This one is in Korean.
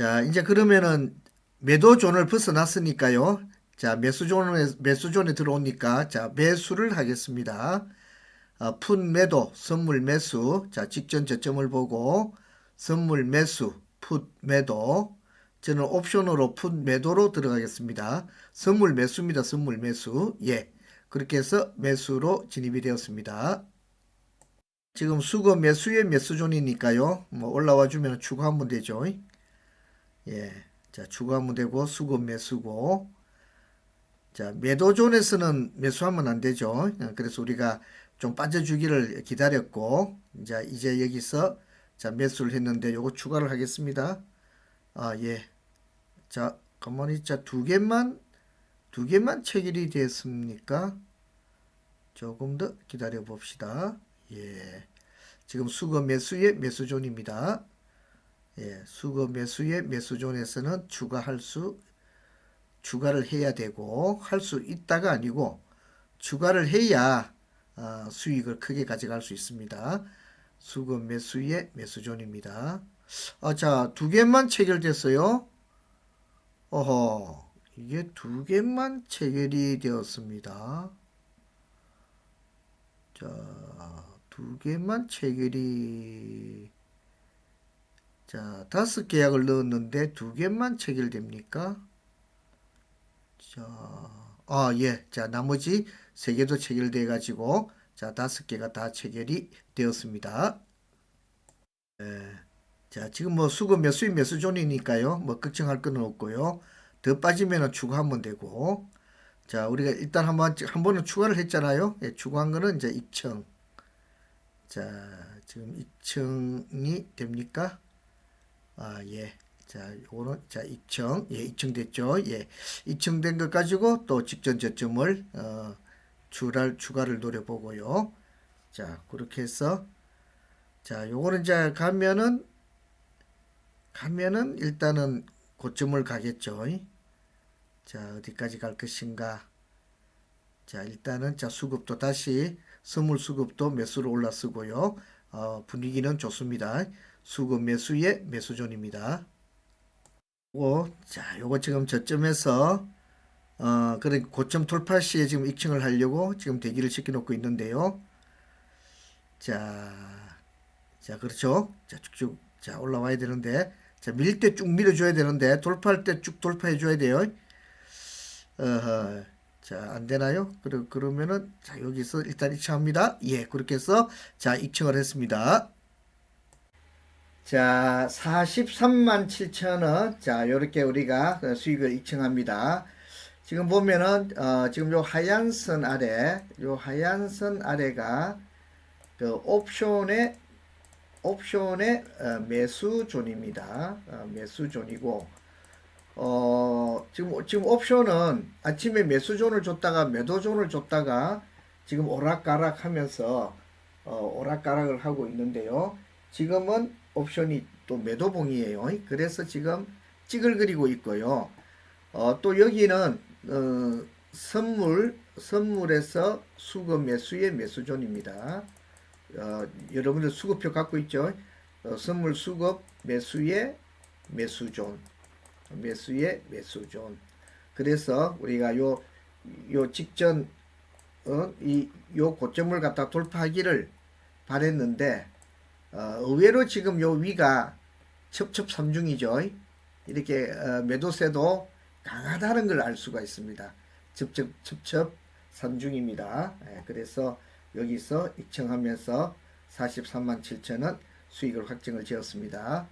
자, 이제 그러면은 매도존을 벗어났으니까요. 자, 매수존에, 매수존에 들어오니까, 자, 매수를 하겠습니다. 어, 푼 매도, 선물 매수. 자, 직전 저점을 보고, 선물 매수, 풋 매도. 저는 옵션으로 풋 매도로 들어가겠습니다. 선물 매수입니다. 선물 매수. 예. 그렇게 해서 매수로 진입이 되었습니다. 지금 수거 매수의 매수존이니까요. 뭐 올라와 주면 추가하면 되죠. 예. 자, 추가하면 되고 수거 매수고. 자, 매도존에서는 매수하면 안 되죠. 어, 그래서 우리가 좀 빠져주기를 기다렸고, 이제 이제 여기서 자, 매수를 했는데 요거 추가를 하겠습니다. 아, 예. 자, 가만히 자, 두 개만 두 개만 체결이 됐습니까? 조금 더 기다려 봅시다. 예. 지금 수거 매수의 매수존입니다. 예, 수거 매수의 매수존에서는 추가할 수 추가를 해야 되고 할 수 있다가 아니고 추가를 해야 아, 수익을 크게 가져갈 수 있습니다. 수거 매수의 매수존입니다. 아, 자, 두 개만 체결됐어요. 어허, 이게 두 개만 체결이 되었습니다. 자, 두 개만 체결이 자, 다섯 계약을 넣었는데 두 개만 체결됩니까? 자, 아, 예. 자, 나머지 세 개도 체결돼 가지고 자, 다섯 개가 다 체결이 되었습니다. 예. 자, 지금 뭐 수거 몇 수입 몇 수존이니까요. 뭐 걱정할 건 없고요. 더 빠지면 추가하면 되고. 자, 우리가 일단 한번 한 번은 추가를 했잖아요. 예, 추가한 거는 이제 2층. 자, 지금 2층이 됩니까? 아, 예. 자, 요거는 자, 2층. 예, 2층 됐죠. 예. 2층 된것 가지고 또 직전 저점을 어 추가를 추가를 노려 보고요. 자, 그렇게 해서 자, 요거는 이제 가면은 가면은 일단은 고점을 가겠죠. 자, 어디까지 갈 것인가? 자, 일단은 자, 수급도 다시 선물 수급도 매수로 올라서고요. 어, 분위기는 좋습니다. 수급 매수의 매수존입니다. 오, 자, 요거 지금 저점에서 어, 그런 고점 돌파 시에 지금 익층을 하려고 지금 대기를 시켜놓고 있는데요. 자, 자, 그렇죠. 자, 쭉쭉, 자, 올라와야 되는데, 자, 밀 때 쭉 밀어줘야 되는데, 돌파할 때 쭉 돌파해줘야 돼요. 어허, 자, 안 되나요? 그러, 그러면은, 자, 여기서 일단 입청합니다. 예, 그렇게 해서, 자, 입청을 했습니다. 자, 43만 7천 원. 자, 요렇게 우리가 그 수익을 입청합니다. 지금 보면은, 어, 지금 요 하얀 선 아래, 요 하얀 선 아래가 그 옵션의 옵션의 어, 매수존입니다. 어, 매수존이고 어, 지금 지금 옵션은 아침에 매수존을 줬다가 매도존을 줬다가 지금 오락가락 하면서 어, 오락가락을 하고 있는데요. 지금은 옵션이 또 매도봉이에요. 그래서 지금 찌글거리고 있고요. 어, 또 여기는 어, 선물 선물에서 수급 매수의 매수존입니다. 어, 여러분들 수급표 갖고 있죠? 어, 선물 수급 매수의 매수존, 매수의 매수존. 그래서 우리가 요, 요 직전, 어, 이, 요 고점을 갖다 돌파하기를 바랬는데, 어, 의외로 지금 요 위가 첩첩삼중이죠. 이렇게 어, 매도세도 강하다는 걸 알 수가 있습니다. 첩첩 첩첩 삼중입니다. 예, 그래서 여기서 입청하면서 43만 7천원 수익을 확정을 지었습니다.